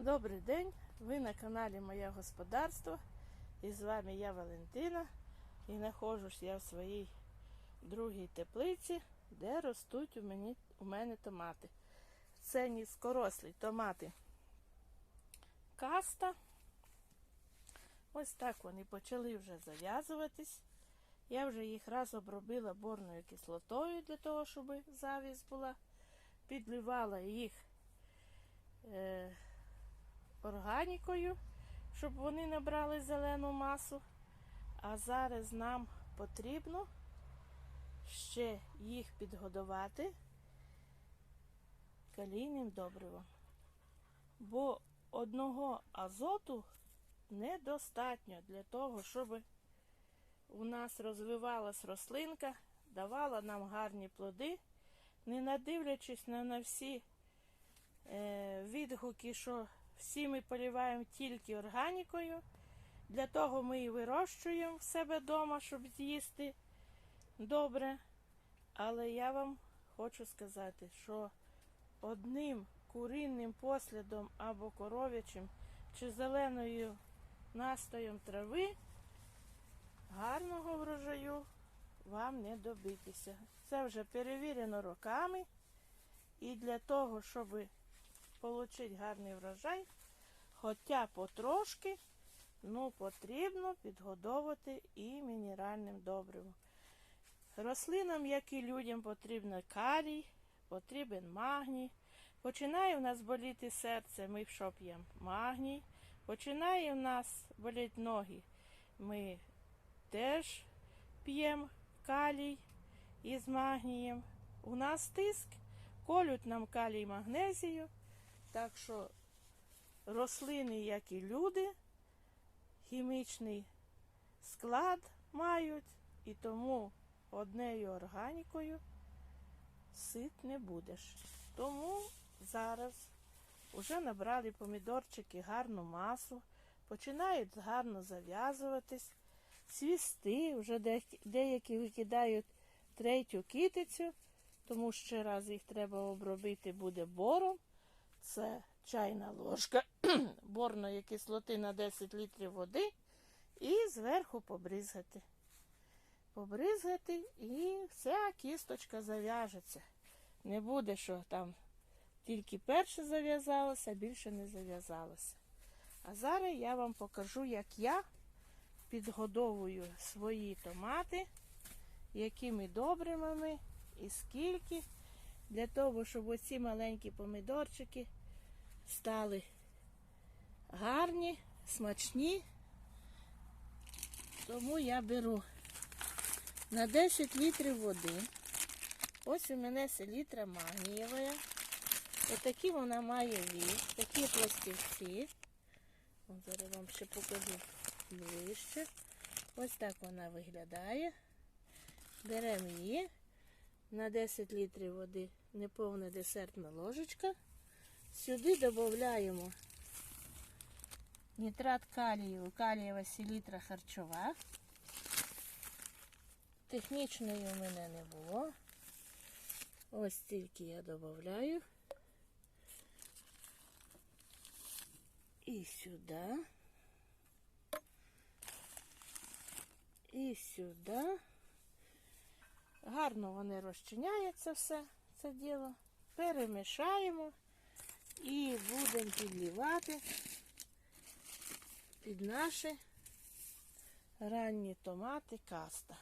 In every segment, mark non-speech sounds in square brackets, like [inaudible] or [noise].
Добрий день! Ви на каналі Моє Господарство. І з вами я Валентина. І знаходжусь я в своїй другій теплиці, де ростуть у, мені, у мене томати. Це низькорослі томати каста. Ось так вони почали вже зав'язуватись. Я вже їх раз обробила борною кислотою для того, щоб завість була. Підливала їх. Е, органікою, щоб вони набрали зелену масу. А зараз нам потрібно ще їх підгодувати калійним добривом. Бо одного азоту недостатньо для того, щоб у нас розвивалась рослинка, давала нам гарні плоди, не надивлячись на, на всі е, відгуки, що всі ми поліваємо тільки органікою. Для того ми і вирощуємо в себе вдома, щоб з'їсти добре. Але я вам хочу сказати, що одним куринним послідом або коров'ячим чи зеленою настоєм трави гарного врожаю вам не добитися. Це вже перевірено роками. І для того, щоб отримати гарний врожай, хоча потрошки, ну, потрібно підгодовувати і мінеральним добривом. Рослинам, як і людям, потрібен калій, потрібен магній. Починає в нас боліти серце, ми що п'ємо? Магній. Починає в нас боліти ноги, ми теж п'ємо калій із магнієм. У нас тиск, колють нам калій магнезію. Так що рослини, як і люди, хімічний склад мають, і тому однею органікою сит не будеш. Тому зараз вже набрали помідорчики гарну масу, починають гарно зав'язуватись, цвісти, вже деякі викидають третю китицю, тому ще раз їх треба обробити буде бором. Це чайна ложка [clears throat] борної кислоти на 10 літрів води і зверху побризгати. Побризгати і вся кісточка зав'яжеться. Не буде, що там тільки перше зав'язалося, більше не зав'язалося. А зараз я вам покажу, як я підгодовую свої томати, якими добривами і скільки, для того, щоб оці маленькі помідорчики стали гарні, смачні. Тому я беру на 10 літрів води. Ось у мене селітра магнієва. Отакі вона має вік, такі пластівці. От зараз вам ще покажу ближче. Ось так вона виглядає. Беремо її на 10 літрів води, неповна десертна ложечка. Сюди додаємо нітрат калію, калієва селітра харчова. Технічної у мене не було. Ось тільки я додаю. І сюди. І сюди. Гарно вони розчиняються все це діло. Перемішаємо і будемо підлівати під наші ранні томати каста.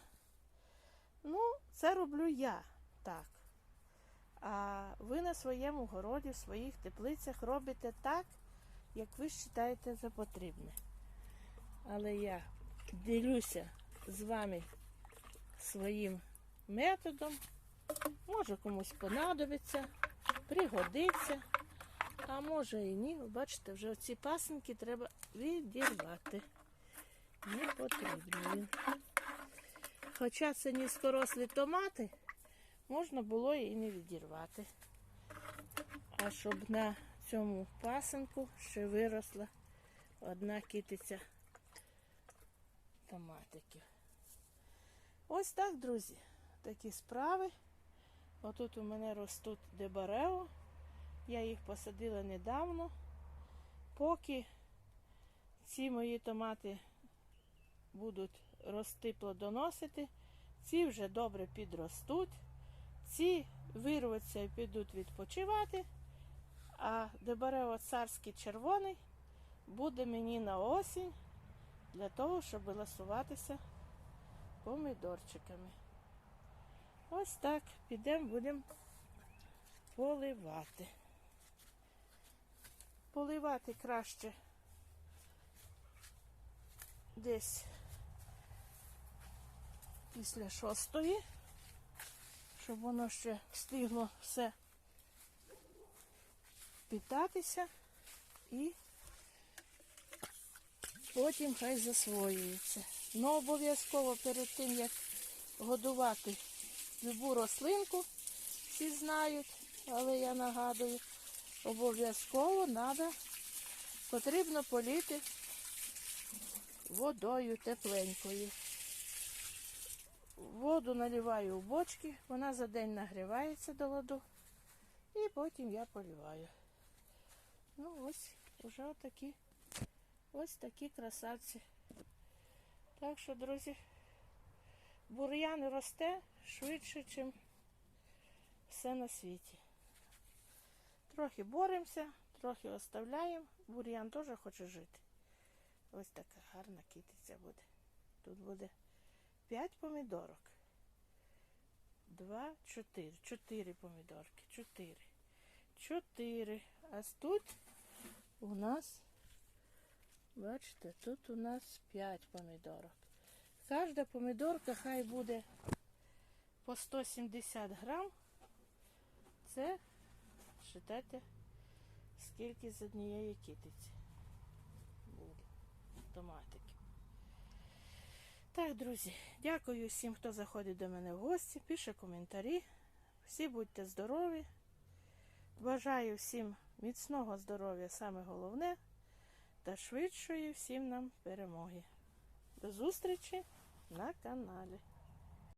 Ну, це роблю я так. А ви на своєму городі, в своїх теплицях робите так, як ви вважаєте за потрібне. Але я ділюся з вами своїм методом. Може комусь понадобиться, пригодиться, а може і ні. Бачите, вже ці пасенки треба відірвати. Не потрібно. Хоча це низькорослі томати, можна було і не відірвати. А щоб на цьому пасенку ще виросла одна китиця томатиків. Ось так, друзі, такі справи. Отут у мене ростуть дебарео. Я їх посадила недавно. Поки ці мої томати будуть рости, плодоносити, ці вже добре підростуть, ці вирвуться і підуть відпочивати, а дебарево царський червоний буде мені на осінь для того, щоб ласуватися помідорчиками. Ось так, підемо, будемо поливати. Поливати краще десь після шостої, щоб воно ще встигло все питатися і потім хай засвоюється. Ну обов'язково перед тим, як годувати любу рослинку, всі знають, але я нагадую, обов'язково надо, потрібно політи водою тепленькою. Воду наливаю в бочки, вона за день нагрівається до ладу, і потім я поливаю. Ну ось, вже отакі, ось такі красавці. Так що, друзі, бур'ян росте швидше, ніж все на світі. Трохи боремося, трохи оставляємо. Бур'ян теж хоче жити. Ось така гарна китиця буде. Тут буде 5 помідорок. Два, чотири. Чотири помідорки. Чотири. Чотири. А тут у нас, бачите, тут у нас 5 помідорок. Кожна помідорка хай буде по 170 грам. Це, вважайте, скільки з однієї китиці буде томатики. Так, друзі, дякую всім, хто заходить до мене в гості, пише коментарі. Всі будьте здорові. Бажаю всім міцного здоров'я, саме головне, та швидшої всім нам перемоги. До зустрічі на каналі.